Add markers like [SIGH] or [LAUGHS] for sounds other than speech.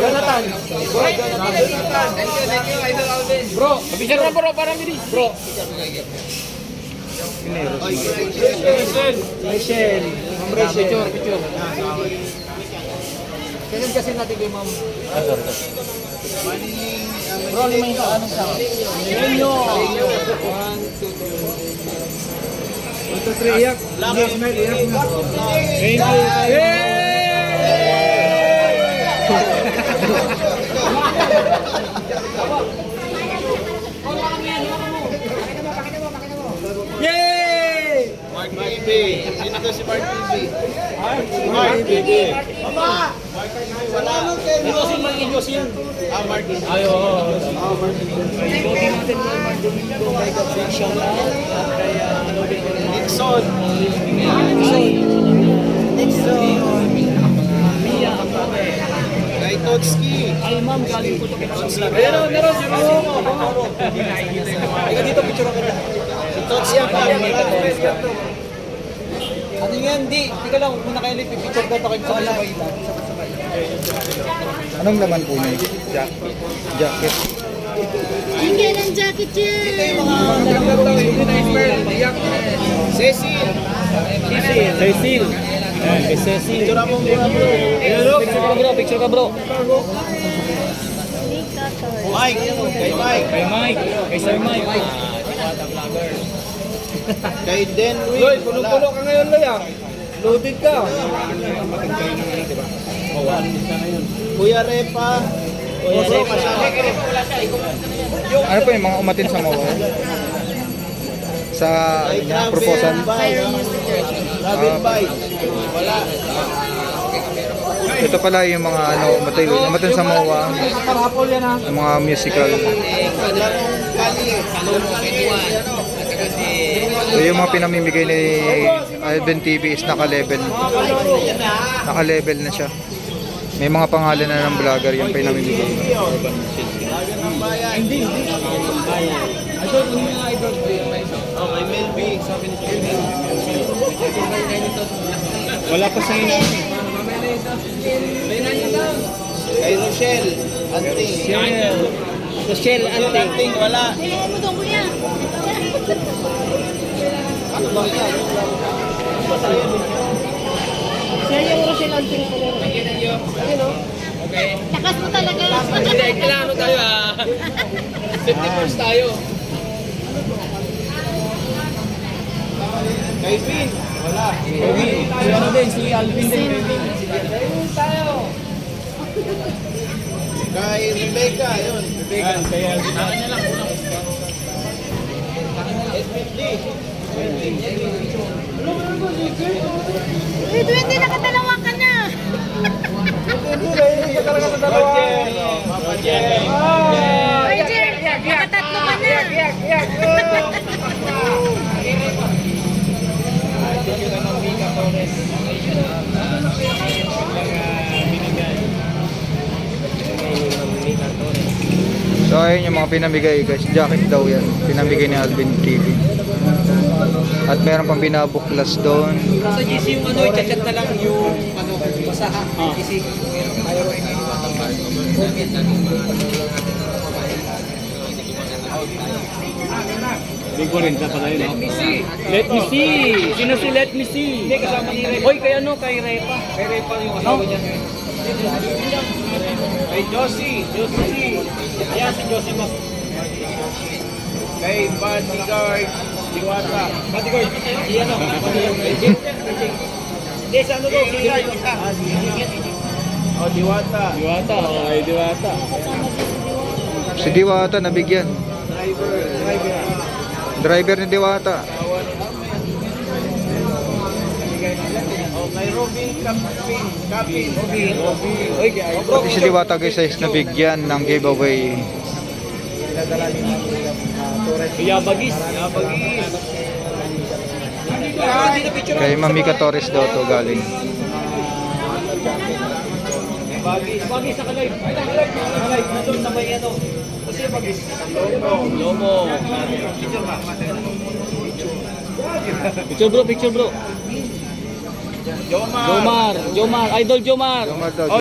Jonathan. Bro, picture na bro, para bilis. Bro. Rachel. Ma'am Rachel. Picture, picture. Kailan kasi natin kay ma'am? Bro, lima yung ano sa Lenyo. One, two, three. Two, three. Iyak. Iyak, smile, iyak na. Thank you. Yay! Mark TV. Sino to si Mark TV? Mark TV. Wala. Ito si Mark Ilyos yan. Ah, Mark TV. Ay, oo. Ibotin natin kay Domingo, kay Kapsik Shana, at kay uh, ano kay Mark Nixon. Nixon. Mia. Kay Totski. Ay, ma'am, galing po ito kay Kapsik. Meron, meron, si Mao. Ika dito, picture ako na. Si Totski pa. Ano yan, di. Tika lang, muna kayo lipi. Picture ka ito kayo sa sabay lang. Anong laman po niya? Jack. Jacket. Hindi ng jacket yan. Cecil. Cecil. Cecil. Kay Cecil. Picture mo muna bro. Picture ka bro, picture ka bro. Mike. Kay Mike. Kay Mike, kay Sir Mike. Kay Denry. Loy, puno-puno ka ngayon, Loy ah. Loaded ka. Kuya Repa. Kuya Repa. Ano po yung mga umatin sa MOA? Sa proposal? Robin Bite. Wala. Ito pala yung mga ano, umatin, umatin sa MOA, yan ah. yung mga musical. Larong Kali. So yung mga pinamimigay ni Alvin TV is naka-level. Naka-level na siya. May mga pangalan na ng vlogger yung pinamimigay. Hindi, hindi. Idol, ano yung idol? Oh, kay Melby. Wala pa sa inyo. Kay Rochelle. Anting. Rochelle Rochelle Anting. Wala. Bilhin mo doon kuya. Siya yung Rochelle Anting ko. Lakas mo talaga. Hindi, kailangan ano tayo ah. [LAUGHS] 50 first tayo. Kay Vin. Wala. Si ano din, si Alvin din. Kay Rebecca. Yun. Rebecca. Kaya Alvin. Uy, 20 nakadalawa ka na. Uy, Jer, nakatatlo ka na. So ayun yung mga pinamigay guys. Jacket daw yan. Pinamigay ni Alvin TV. At meron pang binabuklas doon. Sa GC yung ano, i-chat na lang yung ano, basahan. GC. Big 40 pala yun. Let me see. Let me see. Sino si Let me see? Hindi, kasama ni Repa. Hoy, kay ano? Kay Repa. Kay Repa yung asawa niya. Kay Josie. Josie. Ayan, si Josie Mas. Kay Bodyguard. Diwata. Bodyguard. Si ano? Hindi, sa ano daw? Si O, Diwata. Diwata. Okay, Diwata. Si Diwata nabigyan. Driver. Driver. Driver ni Diwata. O, kay Robin Capin. Capin. Robin. Kaya. Pati si Diwata guys ay nabigyan ng giveaway. Kaya bagis. Na picture. Kay Mamika Torres daw to galing. Bagis. Bagis sa kalive. Ay, nakalive. Nakalive. Nandun sa may ano. Kasi bagis. Lomo. Lomo. Picture bro, picture bro. Jomar. Jomar, Jomar, Idol Jomar. Jomar daw, Oh,